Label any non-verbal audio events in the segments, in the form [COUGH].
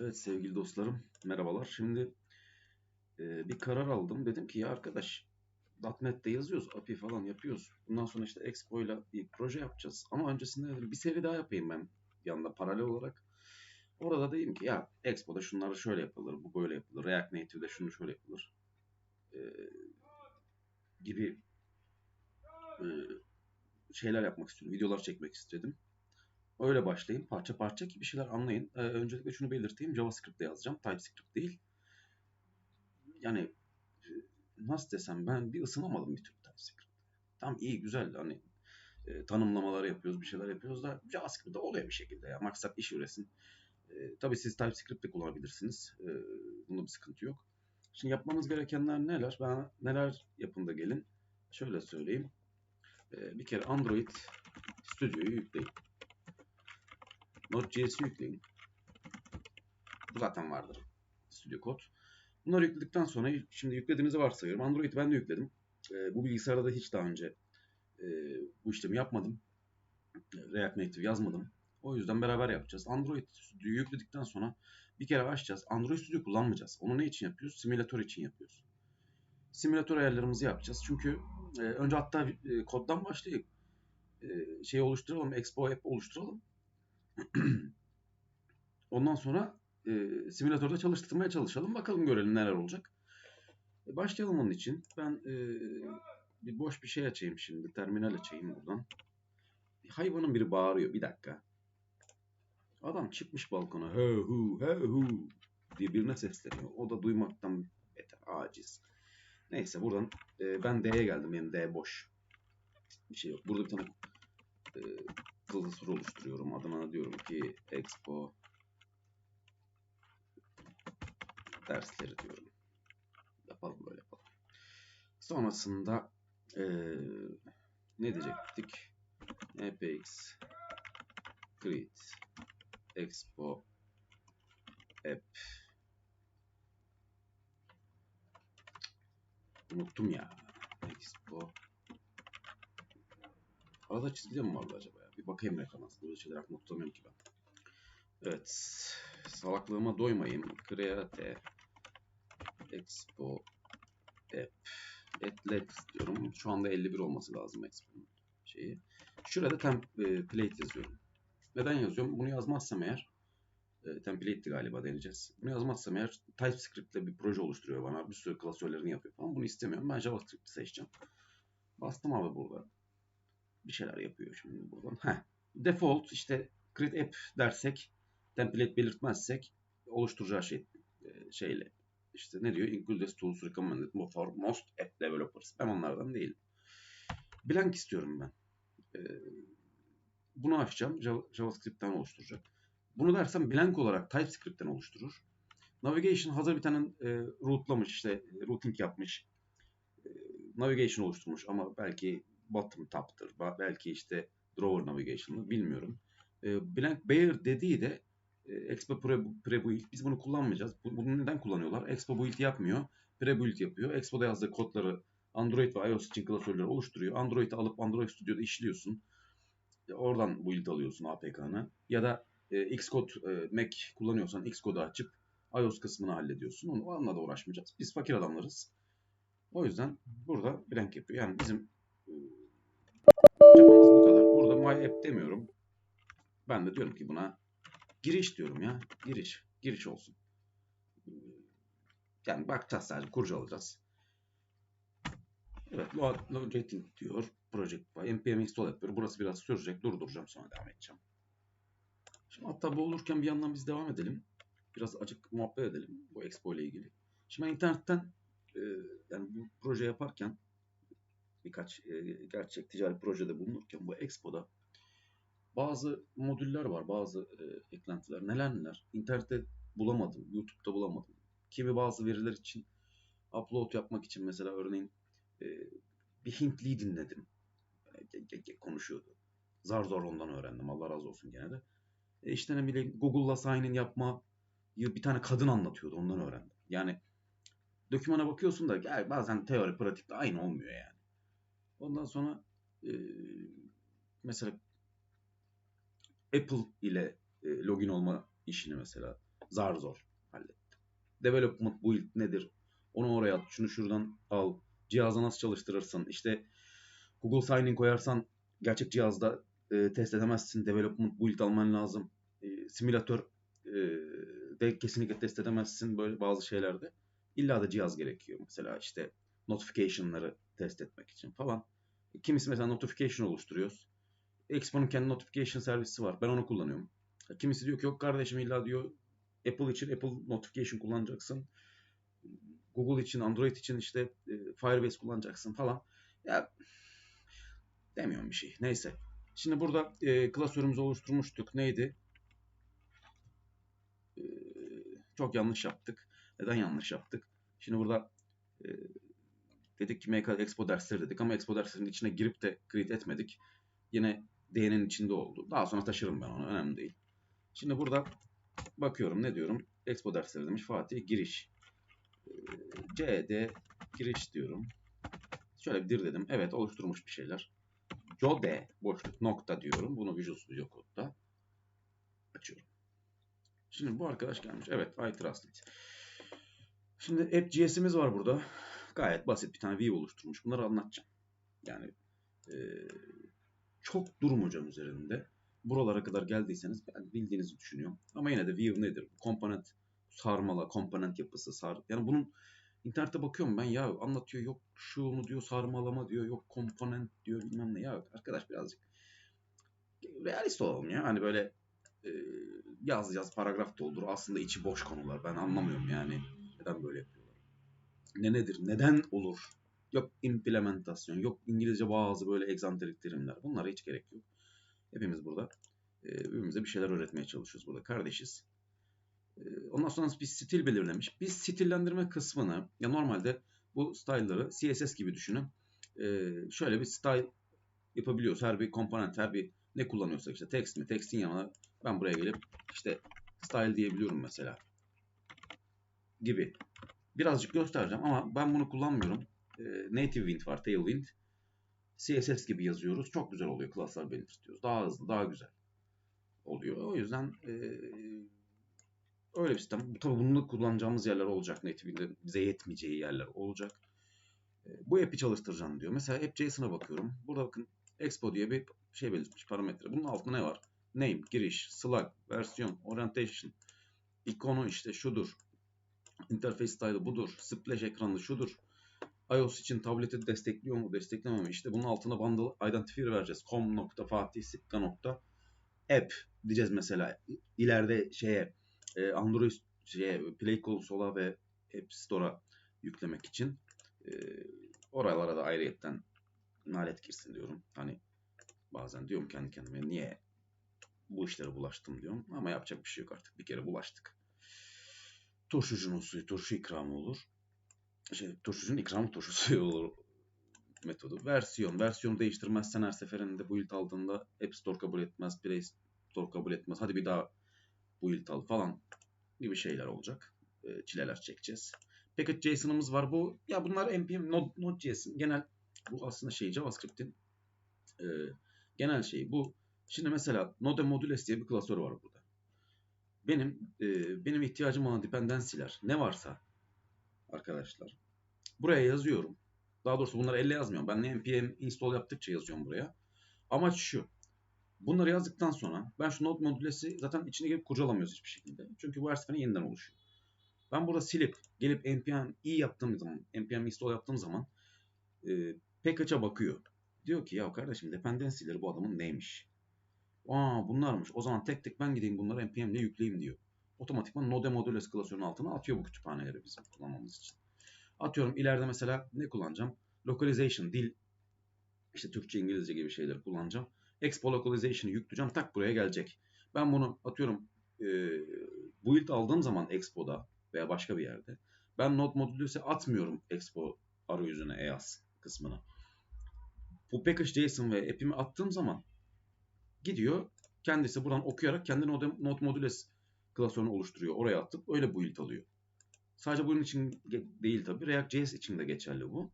Evet sevgili dostlarım, merhabalar. Şimdi e, bir karar aldım. Dedim ki ya arkadaş .NET'te yazıyoruz, API falan yapıyoruz. Bundan sonra işte Expo ile bir proje yapacağız. Ama öncesinde dedim bir seri daha yapayım ben yanında paralel olarak. Orada dedim ki ya Expo'da şunları şöyle yapılır, bu böyle yapılır. React Native'de şunu şöyle yapılır. E, gibi e, şeyler yapmak istiyorum. Videolar çekmek istedim. Öyle başlayayım parça parça ki bir şeyler anlayın. Ee, öncelikle şunu belirteyim. JavaScript'te yazacağım. TypeScript değil. Yani e, nasıl desem ben bir ısınamadım bir türlü TypeScript. Tam iyi güzel hani e, tanımlamalar yapıyoruz bir şeyler yapıyoruz da JavaScript'te oluyor bir şekilde ya. Maksat iş üresin. E, tabii siz TypeScript de kullanabilirsiniz. E, bunda bir sıkıntı yok. Şimdi yapmamız gerekenler neler? Ben neler yapın da gelin. Şöyle söyleyeyim. E, bir kere Android Studio'yu yükleyin. Node.js'i yükleyin. Bu zaten vardır. Studio Code. Bunları yükledikten sonra şimdi yüklediğinizi varsayıyorum. Android'i ben de yükledim. E, bu bilgisayarda da hiç daha önce e, bu işlemi yapmadım. React Native yazmadım. O yüzden beraber yapacağız. Android Studio'yu yükledikten sonra bir kere açacağız. Android Studio kullanmayacağız. Onu ne için yapıyoruz? Simülatör için yapıyoruz. Simülatör ayarlarımızı yapacağız. Çünkü e, önce hatta e, koddan başlayıp e, şey oluşturalım, Expo App oluşturalım. [CLEARS THROAT] Ondan sonra e, simülatörde çalıştırmaya çalışalım. Bakalım görelim neler olacak. E, başlayalım onun için. Ben e, bir boş bir şey açayım şimdi. Terminal açayım buradan. Hayvanın biri bağırıyor. Bir dakika. Adam çıkmış balkona. He hu he hu diye birine sesleniyor. O da duymaktan beter. Aciz. Neyse buradan e, ben D'ye geldim. Benim D boş. Bir şey yok. Burada bir tane e, klasör oluşturuyorum. Adına diyorum ki Expo dersleri diyorum. Yapalım böyle yapalım. Sonrasında e, ne diyecektik? APX create expo app unuttum ya expo arada çizgide mi vardı acaba ya? Bir bakayım referans. Böyle şeyler aklımda tutamıyorum ki ben. Evet. Salaklığıma doymayayım. Create Expo App Atlet diyorum. Şu anda 51 olması lazım Expo'nun şeyi. Şurada template yazıyorum. Neden yazıyorum? Bunu yazmazsam eğer e, template'ti galiba deneyeceğiz. Bunu yazmazsam eğer TypeScript ile bir proje oluşturuyor bana. Bir sürü klasörlerini yapıyor falan. Bunu istemiyorum. Ben JavaScript seçeceğim. Bastım abi burada. Bir şeyler yapıyor şimdi buradan. Heh. Default işte create app dersek template belirtmezsek oluşturacağı şey e, şeyle işte ne diyor? Include as tools recommended for most app developers. Ben onlardan değilim. Blank istiyorum ben. Ee, bunu açacağım. JavaScript'ten oluşturacak. Bunu dersem blank olarak TypeScript'ten oluşturur. Navigation hazır bir tane e, rootlamış işte e, routing yapmış. E, navigation oluşturmuş ama belki bottom top'tır. Belki işte drawer navigation'ı bilmiyorum. E, blank Bear dediği de e, Expo Pre, Prebuild. Biz bunu kullanmayacağız. Bunu neden kullanıyorlar? Expo Build yapmıyor. Prebuild yapıyor. Expo'da yazdığı kodları Android ve iOS için klasörleri oluşturuyor. Android'i alıp Android Studio'da işliyorsun. E, oradan build alıyorsun APK'nı. Ya da e, Xcode e, Mac kullanıyorsan Xcode'u açıp iOS kısmını hallediyorsun. Onu onunla da uğraşmayacağız. Biz fakir adamlarız. O yüzden burada blank yapıyor. Yani bizim my app demiyorum. Ben de diyorum ki buna Giriş diyorum ya. Giriş. Giriş olsun. Yani bakacağız sadece. Kurcalayacağız. Evet. Loading diyor. Project by npm install yapıyor. Burası biraz sürecek. Durduracağım sonra devam edeceğim. Şimdi hatta bu olurken bir yandan biz devam edelim. Biraz açık muhabbet edelim bu Expo ile ilgili. Şimdi ben internetten e, yani bu proje yaparken birkaç e, gerçek ticari projede bulunurken bu Expo'da bazı modüller var, bazı e, eklentiler. Neler neler. İnternette bulamadım, YouTube'da bulamadım. Kimi bazı veriler için upload yapmak için mesela örneğin e, bir Hintliyi dinledim. E, konuşuyordu. Zar zor ondan öğrendim. Allah razı olsun gene de. E işte ne bileyim Google'la sign in yapma bir tane kadın anlatıyordu. Ondan öğrendim. Yani dokümana bakıyorsun da gel bazen teori pratikte aynı olmuyor yani. Ondan sonra e, mesela Apple ile e, login olma işini mesela Zar zor hallettim. Development build nedir? Onu oraya at, şunu şuradan al. Cihazı nasıl çalıştırırsın? İşte Google Sign-in koyarsan gerçek cihazda e, test edemezsin. Development build alman lazım. E, simülatör e, de kesinlikle test edemezsin böyle bazı şeylerde. İlla da cihaz gerekiyor. Mesela işte notification'ları test etmek için falan. Kimisi mesela notification oluşturuyoruz. Expo'nun kendi notification servisi var. Ben onu kullanıyorum. Kimisi diyor ki yok kardeşim illa diyor Apple için Apple notification kullanacaksın. Google için, Android için işte e, Firebase kullanacaksın falan. Ya demiyorum bir şey. Neyse. Şimdi burada e, klasörümüzü oluşturmuştuk. Neydi? E, çok yanlış yaptık. Neden yanlış yaptık? Şimdi burada e, dedik ki MK Expo dersleri dedik ama Expo derslerinin içine girip de create etmedik. Yine DN'nin içinde oldu. Daha sonra taşırım ben onu. Önemli değil. Şimdi burada bakıyorum ne diyorum? Expo dersleri demiş Fatih giriş. Ee, CD giriş diyorum. Şöyle bir dir dedim. Evet oluşturmuş bir şeyler. Jode boşluk nokta diyorum. Bunu Visual Studio Code'da açıyorum. Şimdi bu arkadaş gelmiş. Evet I trust it. Şimdi app.js'imiz var burada. Gayet basit bir tane view oluşturmuş. Bunları anlatacağım. Yani e, çok durmayacağım üzerinde. Buralara kadar geldiyseniz ben bildiğinizi düşünüyorum. Ama yine de view nedir? Komponent sarmala, komponent yapısı sar. Yani bunun internette bakıyorum ben ya anlatıyor yok şunu diyor sarmalama diyor yok komponent diyor bilmem ne ya arkadaş birazcık realist olalım ya hani böyle e, yaz yaz paragraf doldur aslında içi boş konular ben anlamıyorum yani neden böyle yapıyorlar ne nedir neden olur yok implementasyon yok İngilizce bazı böyle egzantrik terimler bunlara hiç gerek yok hepimiz burada e, birbirimize bir şeyler öğretmeye çalışıyoruz burada kardeşiz Ondan sonra bir stil belirlemiş. Biz stillendirme kısmını ya normalde bu style'ları CSS gibi düşünün. Şöyle bir style yapabiliyoruz. Her bir komponent, her bir ne kullanıyorsak işte text mi, text'in yanına ben buraya gelip işte style diyebiliyorum mesela. Gibi. Birazcık göstereceğim ama ben bunu kullanmıyorum. Native Wind var, Tailwind. CSS gibi yazıyoruz. Çok güzel oluyor. Klaslar belirtiyoruz. Daha hızlı, daha güzel oluyor. O yüzden Öyle bir sistem. Tabii bunu kullanacağımız yerler olacak. Native'in bize yetmeyeceği yerler olacak. E, bu app'i çalıştıracağım diyor. Mesela app.json'a bakıyorum. Burada bakın expo diye bir şey belirtmiş parametre. Bunun altında ne var? Name, giriş, slug, versiyon, orientation, ikonu işte şudur. Interface style budur. Splash ekranı şudur. iOS için tableti destekliyor mu, desteklemiyor mu? İşte bunun altına bundle identifier vereceğiz. com.fatihsikka.app diyeceğiz mesela. İleride şeye e, Android şey, Play Console'a ve App Store'a yüklemek için e, oralara da ayrıyetten nalet girsin diyorum. Hani bazen diyorum kendi kendime niye bu işlere bulaştım diyorum. Ama yapacak bir şey yok artık. Bir kere bulaştık. Turşucunun suyu turşu ikramı olur. Şey, turşucunun ikramı turşu suyu [LAUGHS] olur metodu. Versiyon. Versiyonu değiştirmezsen her seferinde build aldığında App Store kabul etmez. Play Store kabul etmez. Hadi bir daha build al falan gibi şeyler olacak. E, çileler çekeceğiz. Package.json'ımız var. Bu ya bunlar npm Node, Node.js'in genel bu aslında şey JavaScript'in e, genel şeyi. Bu şimdi mesela Node Modules diye bir klasör var burada. Benim e, benim ihtiyacım olan dependency'ler ne varsa arkadaşlar buraya yazıyorum. Daha doğrusu bunları elle yazmıyorum. Ben npm install yaptıkça yazıyorum buraya. Amaç şu. Bunları yazdıktan sonra ben şu node modülesi zaten içine girip kurcalamıyoruz hiçbir şekilde. Çünkü bu her seferinde yeniden oluşuyor. Ben burada silip gelip npm i yaptığım zaman, npm install yaptığım zaman e, package'a bakıyor. Diyor ki ya kardeşim dependency'leri bu adamın neymiş? Aa bunlarmış. O zaman tek tek ben gideyim bunları npm'le yükleyeyim diyor. Otomatikman node modules klasörünün altına atıyor bu kütüphaneleri bizim kullanmamız için. Atıyorum ileride mesela ne kullanacağım? Localization, dil, işte Türkçe, İngilizce gibi şeyleri kullanacağım. Expo Localization'ı yükleyeceğim. Tak buraya gelecek. Ben bunu atıyorum e, build aldığım zaman Expo'da veya başka bir yerde ben node modülüse atmıyorum Expo arayüzüne EAS kısmına. Bu package.json ve app'imi attığım zaman gidiyor kendisi buradan okuyarak kendi node modüles klasörünü oluşturuyor. Oraya attık. Öyle build alıyor. Sadece bunun için değil tabii. React.js için de geçerli bu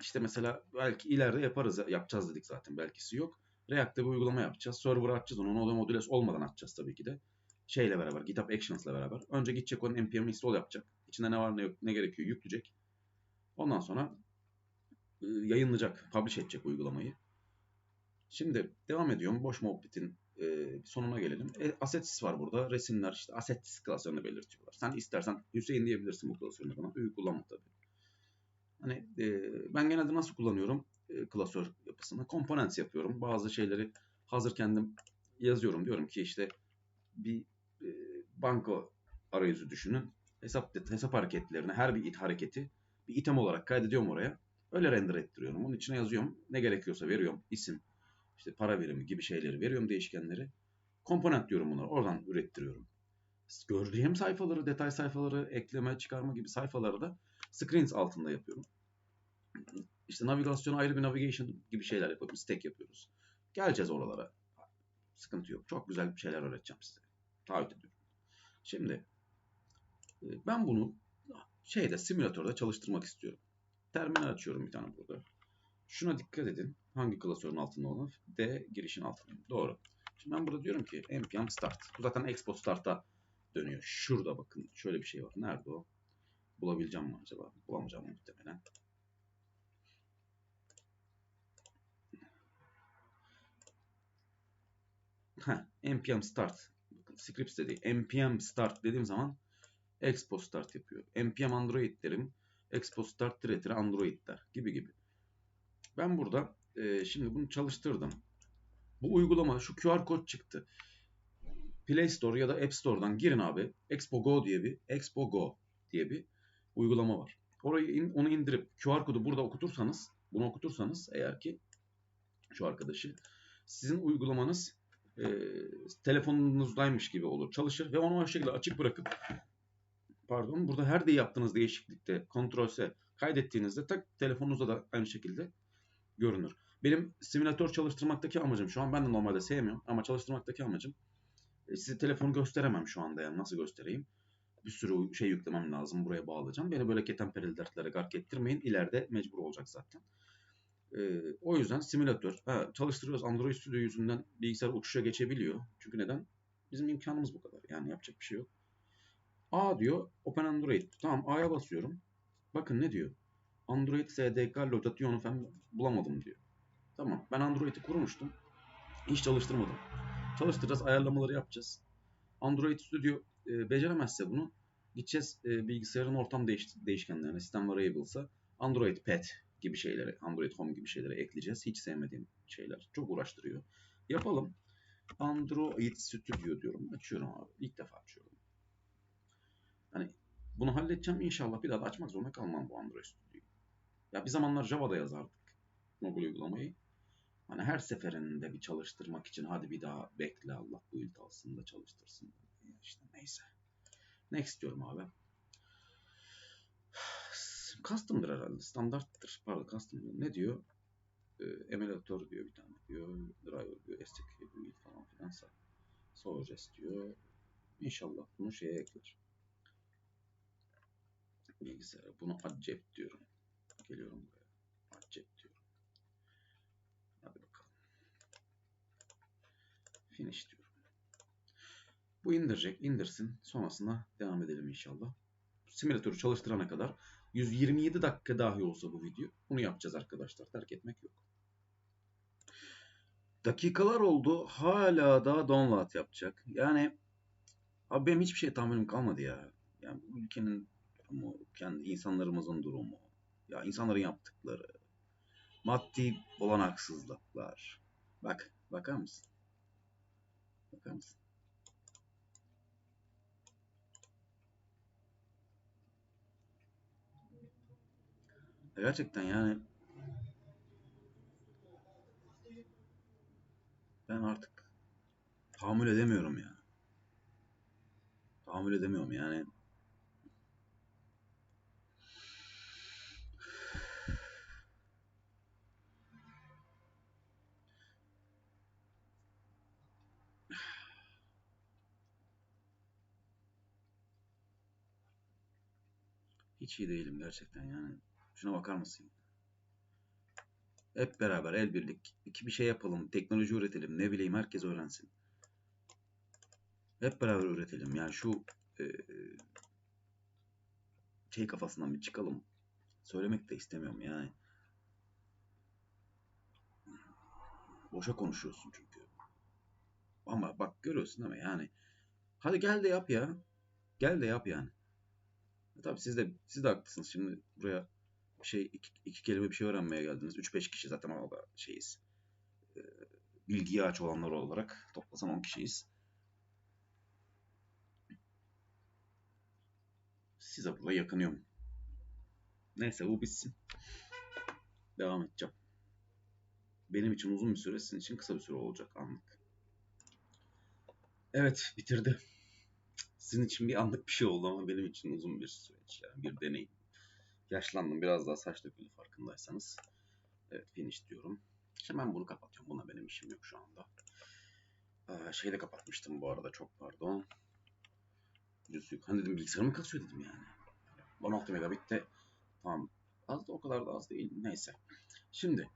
işte mesela belki ileride yaparız, yapacağız dedik zaten belkisi yok. React'te bir uygulama yapacağız. Server açacağız onu. Node Modules olmadan açacağız tabii ki de. şeyle beraber, GitHub Actions'la beraber. Önce gidecek onun npm install yapacak. İçinde ne var ne yok ne gerekiyor yükleyecek. Ondan sonra e, yayınlayacak, publish edecek uygulamayı. Şimdi devam ediyorum. Boş muhabbetin e, sonuna gelelim. E, assets var burada. Resimler işte assets klasörünü belirtiyorlar. Sen istersen Hüseyin diyebilirsin bu klasörün adına. Büyük kullanma tabii. Hani e, ben genelde nasıl kullanıyorum e, klasör yapısını? Components yapıyorum. Bazı şeyleri hazır kendim yazıyorum. Diyorum ki işte bir e, banko arayüzü düşünün. Hesap hesap hareketlerini, her bir it hareketi bir item olarak kaydediyorum oraya. Öyle render ettiriyorum. Onun içine yazıyorum. Ne gerekiyorsa veriyorum. İsim, işte para birimi gibi şeyleri veriyorum değişkenleri. Komponent diyorum bunları. Oradan ürettiriyorum. Gördüğüm sayfaları, detay sayfaları, ekleme, çıkarma gibi sayfaları da screens altında yapıyorum. İşte navigasyon ayrı bir navigation gibi şeyler yapıyoruz. Stack yapıyoruz. Geleceğiz oralara. Sıkıntı yok. Çok güzel bir şeyler öğreteceğim size. Taahhüt ediyorum. Şimdi e, ben bunu şeyde simülatörde çalıştırmak istiyorum. Terminal açıyorum bir tane burada. Şuna dikkat edin. Hangi klasörün altında olan? D girişin altında. Doğru. Şimdi ben burada diyorum ki npm start. Bu zaten expo start'a dönüyor. Şurada bakın. Şöyle bir şey var. Nerede o? Bulabileceğim mi acaba? Bulamayacağım muhtemelen. Heh, npm start. Bakın scripts dedi. npm start dediğim zaman expo start yapıyor. npm android derim. expo start tire android der. Gibi gibi. Ben burada e, şimdi bunu çalıştırdım. Bu uygulama şu QR kod çıktı. Play Store ya da App Store'dan girin abi. Expo Go diye bir Expo Go diye bir uygulama var. Orayı in, onu indirip QR kodu burada okutursanız, bunu okutursanız eğer ki şu arkadaşı sizin uygulamanız e, telefonunuzdaymış gibi olur. Çalışır ve onu o şekilde açık bırakıp pardon burada her de yaptığınız değişiklikte Ctrl S kaydettiğinizde tak telefonunuzda da aynı şekilde görünür. Benim simülatör çalıştırmaktaki amacım şu an ben de normalde sevmiyorum ama çalıştırmaktaki amacım e, size telefonu gösteremem şu anda yani nasıl göstereyim. Bir sürü şey yüklemem lazım buraya bağlayacağım. Beni böyle ketenperili dertlere gark ettirmeyin. İleride mecbur olacak zaten. Ee, o yüzden simülatör. Ha, çalıştırıyoruz Android Studio yüzünden bilgisayar uçuşa geçebiliyor. Çünkü neden? Bizim imkanımız bu kadar. Yani yapacak bir şey yok. A diyor Open Android. Tamam A'ya basıyorum. Bakın ne diyor? Android SDK location'u falan bulamadım diyor. Tamam ben Android'i kurmuştum. Hiç çalıştırmadım. Çalıştıracağız, ayarlamaları yapacağız. Android Studio e, beceremezse bunu gideceğiz e, bilgisayarın ortam değiş, değişkenlerine, sistem variables'a Android Pet gibi şeyleri, Android Home gibi şeyleri ekleyeceğiz. Hiç sevmediğim şeyler. Çok uğraştırıyor. Yapalım. Android Studio diyorum. Açıyorum abi. İlk defa açıyorum. Hani bunu halledeceğim inşallah. Bir daha da açmak zorunda kalmam bu Android Studio'yu. Ya bir zamanlar Java'da yazardık mobil uygulamayı. Hani her seferinde bir çalıştırmak için hadi bir daha bekle Allah bu build alsın da çalıştırsın. İşte neyse. Next diyorum abi. Custom'dır herhalde. Standarttır. Pardon custom diyor. Ne diyor? Ee, emulator diyor bir tane diyor. Driver diyor. STK build falan filan. Soljes diyor. İnşallah bunu şeye ekler. Bilgisayara. Bunu accep diyorum. Geliyorum buraya. Accep diyorum. Hadi bakalım. Finish diyorum. Bu indirecek. indirsin. Sonrasında devam edelim inşallah. Simülatörü çalıştırana kadar 127 dakika dahi olsa bu video. Bunu yapacağız arkadaşlar. Terk etmek yok. Dakikalar oldu. Hala da download yapacak. Yani abi benim hiçbir şey tahminim kalmadı ya. Yani bu ülkenin durumu, kendi insanlarımızın durumu, ya insanların yaptıkları, maddi olan haksızlıklar. Bak, bakar mısın? Bakar mısın? Gerçekten yani ben artık tahammül edemiyorum ya. Tahammül edemiyorum yani. Hiç iyi değilim gerçekten yani. Şuna bakar mısın? Hep beraber el birlik. İki bir şey yapalım. Teknoloji üretelim. Ne bileyim herkes öğrensin. Hep beraber üretelim. Yani şu e, şey kafasından bir çıkalım. Söylemek de istemiyorum yani. Boşa konuşuyorsun çünkü. Ama bak görüyorsun değil mi yani. Hadi gel de yap ya. Gel de yap yani. E tabii siz de siz de haklısınız. Şimdi buraya şey iki, iki kelime bir şey öğrenmeye geldiniz. 3-5 kişi zaten orada şeyiz. E, bilgiye aç olanlar olarak toplasan 10 kişiyiz. Size burada yakınıyorum. Neyse bu bitsin. Devam edeceğim. Benim için uzun bir süre, sizin için kısa bir süre olacak anlık. Evet, bitirdi. Sizin için bir anlık bir şey oldu ama benim için uzun bir süreç. Yani bir deneyim. Yaşlandım, biraz daha saç döküldü farkındaysanız. Evet, finish diyorum. İşte ben bunu kapatıyorum. Buna benim işim yok şu anda. Ee, şeyi de kapatmıştım bu arada, çok pardon. Yüzük. Hani dedim bilgisayarımı kasıyor dedim yani. 16 megabitte tamam az da o kadar da az değil. Neyse. Şimdi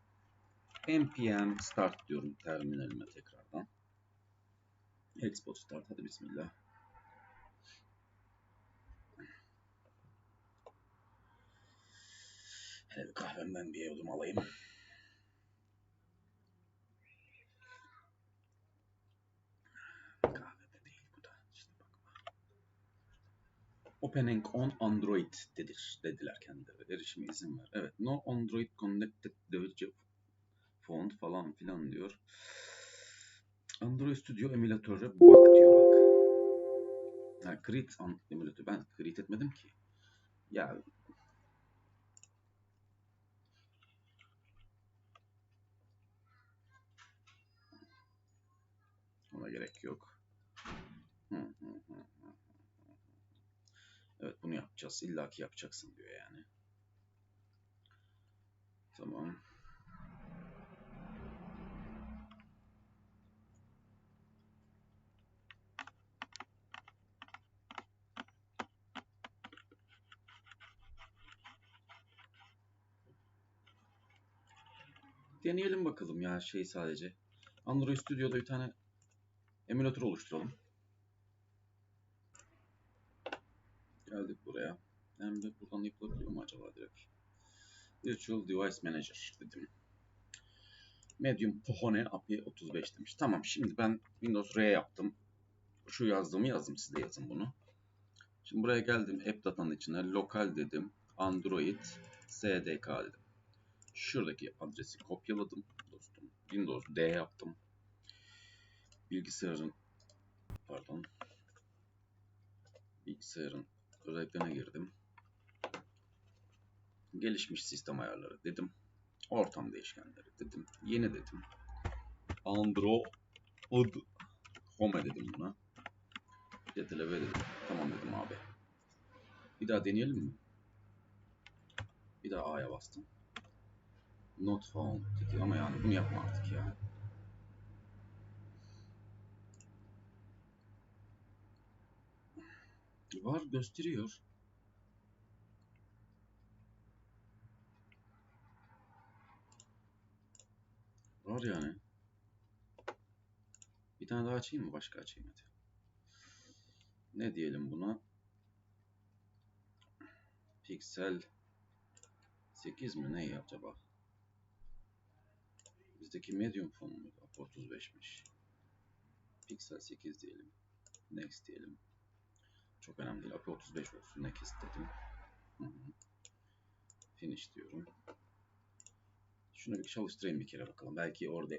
npm start diyorum terminalime tekrardan. Expo start hadi bismillah. Hele bir kahvemden bir yudum alayım. Kahve de değil bu da. İşte bakma. Opening on Android dedir, dediler kendileri. Erişime izin ver. Evet. No Android connected device font falan filan diyor. Android Studio emülatörü bak diyor bak. Yani create an. Ben create etmedim ki. Ya gerek yok. Evet bunu yapacağız. İlla ki yapacaksın diyor yani. Tamam. Deneyelim bakalım ya şey sadece. Android Studio'da bir tane emülatör oluşturalım. Geldik buraya. Hem de buradan yapılabiliyor mu acaba direkt? Virtual Device Manager dedim. Medium Pohone API 35 demiş. Tamam şimdi ben Windows R yaptım. Şu yazdığımı yazdım. Siz de yazın bunu. Şimdi buraya geldim. App datanın içine lokal dedim. Android SDK dedim. Şuradaki adresi kopyaladım dostum. Windows D yaptım. Bilgisayarın pardon bilgisayarın özelliklerine girdim. Gelişmiş sistem ayarları dedim. Ortam değişkenleri dedim. Yeni dedim. Android Home dedim buna. CTRL dedim. Tamam dedim abi. Bir daha deneyelim mi? Bir daha A'ya bastım. Not found dedi ama yani bunu yapma artık ya. Var gösteriyor. Var yani. Bir tane daha açayım mı? Başka açayım hadi. Ne diyelim buna? Pixel 8 mi? Ne acaba? Bizdeki medium fonu muydu? 35'miş. Pixel 8 diyelim. Next diyelim. Çok önemli değil. API 35 olsun. Next dedim. Finish diyorum. Şunu bir çalıştırayım bir kere bakalım. Belki orada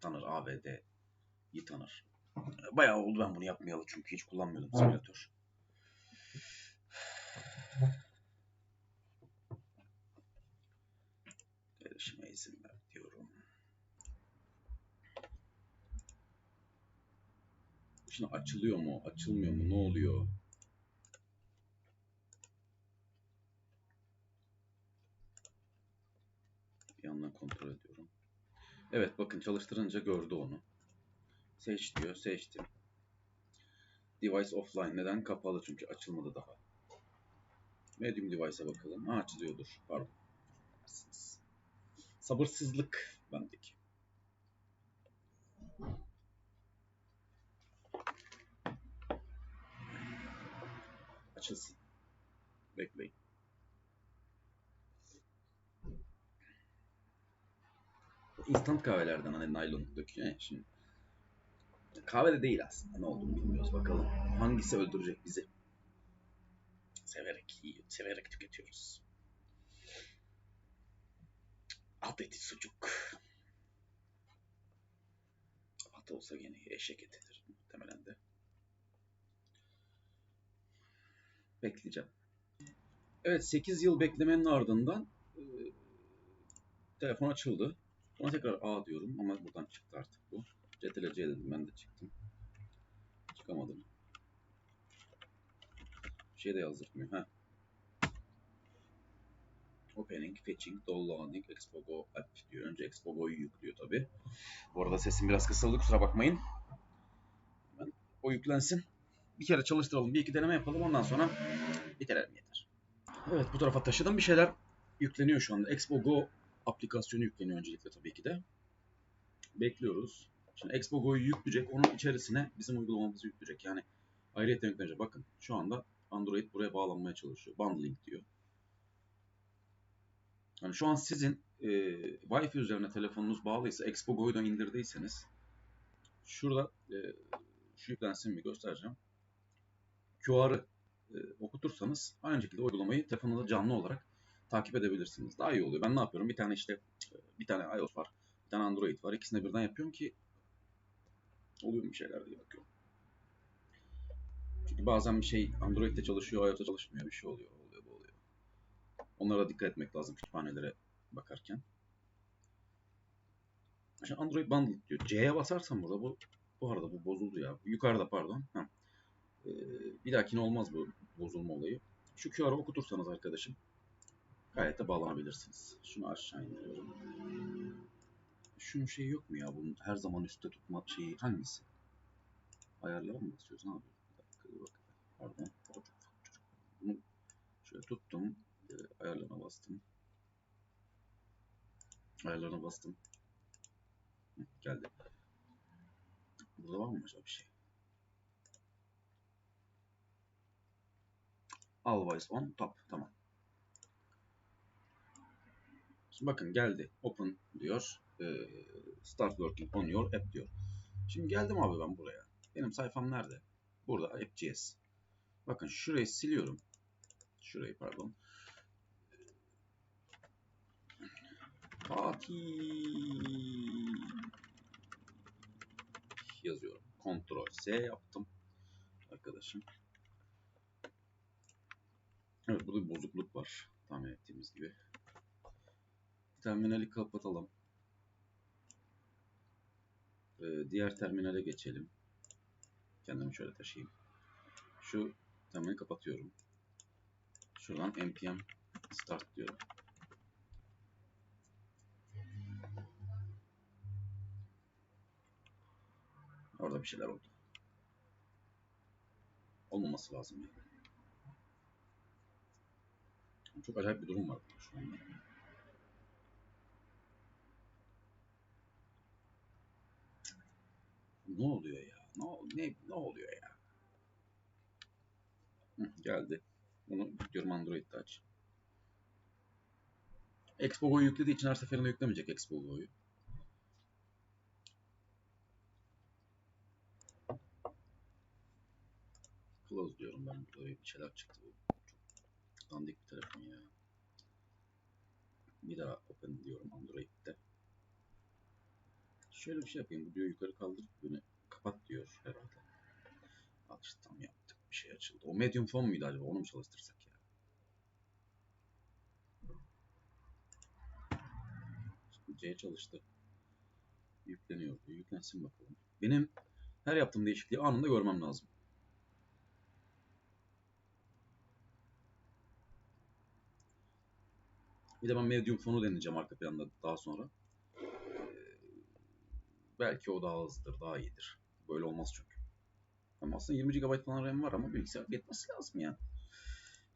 tanır. AVD'yi tanır. Bayağı oldu ben bunu yapmayalı çünkü hiç kullanmıyordum simülatör. Erişime izin ver diyorum. Şimdi açılıyor mu, açılmıyor mu, ne oluyor? Bir yandan kontrol ediyorum. Evet bakın çalıştırınca gördü onu. Seç diyor, seçtim. Device offline. Neden? Kapalı çünkü açılmadı daha. Medium device'a bakalım. Ha açılıyordur. Pardon. Sabırsızlık bendeki. Açılsın. Bekleyin. Instant kahvelerden hani naylon döküyor ya şimdi. Kahve de değil aslında. Ne olduğunu bilmiyoruz bakalım. Hangisi öldürecek bizi? Severek yiyor, severek tüketiyoruz. At eti sucuk. At olsa gene eşek etidir muhtemelen de. Bekleyeceğim. Evet 8 yıl beklemenin ardından e, telefon açıldı. Sonra tekrar A diyorum ama buradan çıktı artık bu. CTRL C dedim ben de çıktım. Çıkamadım. Bir şey de yazdırmıyor. Ha. Opening, fetching, downloading, Expogo app diyor. Önce Expogo'yu yüklüyor tabi. Bu arada sesim biraz kısıldı kusura bakmayın. Hemen o yüklensin. Bir kere çalıştıralım, bir iki deneme yapalım ondan sonra bitirelim yeter. Evet bu tarafa taşıdım. Bir şeyler yükleniyor şu anda. Expogo aplikasyonu yükleniyor öncelikle tabii ki de. Bekliyoruz. Şimdi Expogo'yu yükleyecek. Onun içerisine bizim uygulamamızı yükleyecek. Yani ayrıyetten yüklenecek. Bakın şu anda Android buraya bağlanmaya çalışıyor. Bundling diyor. Yani şu an sizin e, Wi-Fi üzerine telefonunuz bağlıysa, Expogo'yu da indirdiyseniz şurada e, şu yüklensin mi göstereceğim. QR'ı e, okutursanız aynı şekilde uygulamayı telefonunuzda canlı olarak takip edebilirsiniz. Daha iyi oluyor. Ben ne yapıyorum? Bir tane işte bir tane iOS var, bir tane Android var. İkisini birden yapıyorum ki oluyor bir şeyler diye bakıyorum. Çünkü bazen bir şey Android'de çalışıyor, iOS'ta çalışmıyor. Bir şey oluyor, oluyor, bu oluyor. Onlara dikkat etmek lazım kütüphanelere bakarken. Şimdi Android Bundle diyor. C'ye basarsam burada bu bu arada bu bozuldu ya. Yukarıda pardon. Ha. Ee, bir dahakine olmaz bu bozulma olayı. Şu QR'ı okutursanız arkadaşım gayet de bağlanabilirsiniz. Şunu aşağı indiriyorum. Şunun şeyi yok mu ya? Bunun her zaman üstte tutma şeyi hangisi? Ayarlara mı basıyoruz? Ne yapıyoruz? Bir dakika, dur bakayım. Pardon. Bunu şöyle tuttum. Ayarlarına bastım. Ayarlarına bastım. Hı, geldi. Burada var mı acaba bir şey? Always on top. Tamam. Şimdi bakın geldi. Open diyor. Ee, start working on your app diyor. Şimdi geldim abi ben buraya. Benim sayfam nerede? Burada app.js. Bakın şurayı siliyorum. Şurayı pardon. Fatih yazıyorum. Ctrl S yaptım. Arkadaşım. Evet burada bir bozukluk var. Tahmin ettiğimiz gibi. Terminali kapatalım. Ee, diğer terminale geçelim. Kendimi şöyle taşıyayım. Şu terminali kapatıyorum. Şuradan npm start diyorum. Orada bir şeyler oldu. Olmaması lazım yani. Çok acayip bir durum var şu anda. Ne oluyor ya? Ne, ne, ne oluyor ya? Hı, geldi. Bunu diyorum Android'de aç. Expogo'yu yüklediği için her seferinde yüklemeyecek Expogo'yu. Close diyorum ben burada bir şeyler çıktı. Çok dandik bir telefon ya. Bir daha open diyorum Android'de. Şöyle bir şey yapayım. Bu diyor yukarı kaldırıp bunu kapat diyor herhalde. Al işte tam yaptık. Bir şey açıldı. O medium phone muydu acaba? Onu mu çalıştırsak ya? Şimdi C çalıştı. Yükleniyor. Yüklensin bakalım. Benim her yaptığım değişikliği anında görmem lazım. Bir de ben medium fontu deneyeceğim arka planda daha sonra. Belki o daha hızlıdır, daha iyidir. Böyle olmaz çünkü. Ama aslında 20 GB falan RAM var ama bilgisayar yetmesi lazım ya.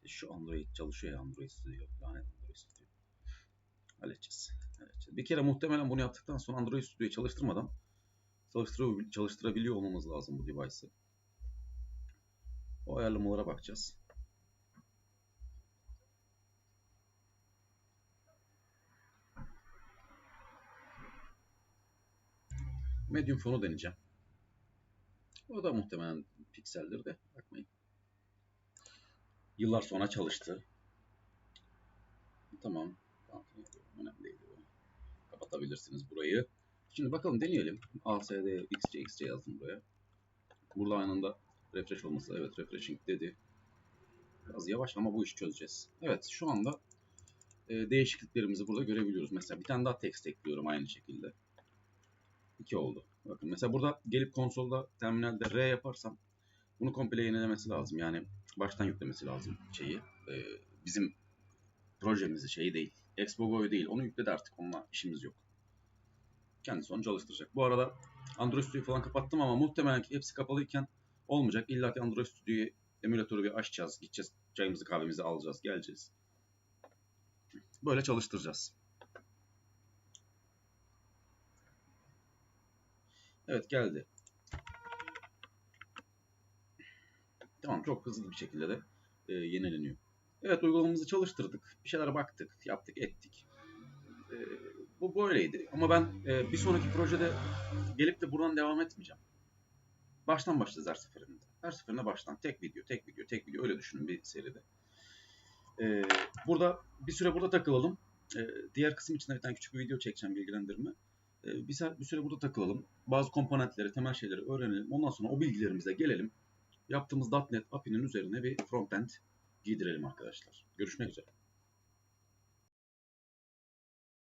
E şu Android çalışıyor ya Android Studio. Lanet Android Studio. Halledeceğiz. Halledeceğiz. Bir kere muhtemelen bunu yaptıktan sonra Android Studio'yu çalıştırmadan çalıştırabil çalıştırabiliyor olmamız lazım bu device'ı. O ayarlamalara bakacağız. Medium fonu deneyeceğim. O da muhtemelen pikseldir de bakmayın. Yıllar sonra çalıştı. Tamam. Önemli değil. Kapatabilirsiniz burayı. Şimdi bakalım deneyelim. ASD XC XC yazdım buraya. Burada anında refresh olması. Evet refreshing dedi. Biraz yavaş ama bu işi çözeceğiz. Evet şu anda e, değişikliklerimizi burada görebiliyoruz. Mesela bir tane daha text ekliyorum aynı şekilde. 2 oldu. Bakın mesela burada gelip konsolda terminalde R yaparsam bunu komple yenilemesi lazım. Yani baştan yüklemesi lazım şeyi. E, bizim projemizi şeyi değil. Expogo'yu değil. Onu yükledi artık. Onunla işimiz yok. Kendisi onu çalıştıracak. Bu arada Android Studio'yu falan kapattım ama muhtemelen ki hepsi kapalıyken olmayacak. İlla ki Android Studio'yu emülatörü bir açacağız. Gideceğiz. Çayımızı kahvemizi alacağız. Geleceğiz. Böyle çalıştıracağız. Evet geldi. Tamam çok hızlı bir şekilde de e, yenileniyor. Evet uygulamamızı çalıştırdık. Bir şeylere baktık, yaptık, ettik. E, bu böyleydi. Ama ben e, bir sonraki projede gelip de buradan devam etmeyeceğim. Baştan başlayacağız her seferinde. Her seferinde baştan. Tek video, tek video, tek video. Öyle düşünün bir seride. E, burada bir süre burada takılalım. E, diğer kısım için de bir tane küçük bir video çekeceğim bilgilendirme. E, bir, bir süre burada takılalım. Bazı komponentleri, temel şeyleri öğrenelim. Ondan sonra o bilgilerimize gelelim. Yaptığımız .NET API'nin üzerine bir frontend giydirelim arkadaşlar. Görüşmek üzere.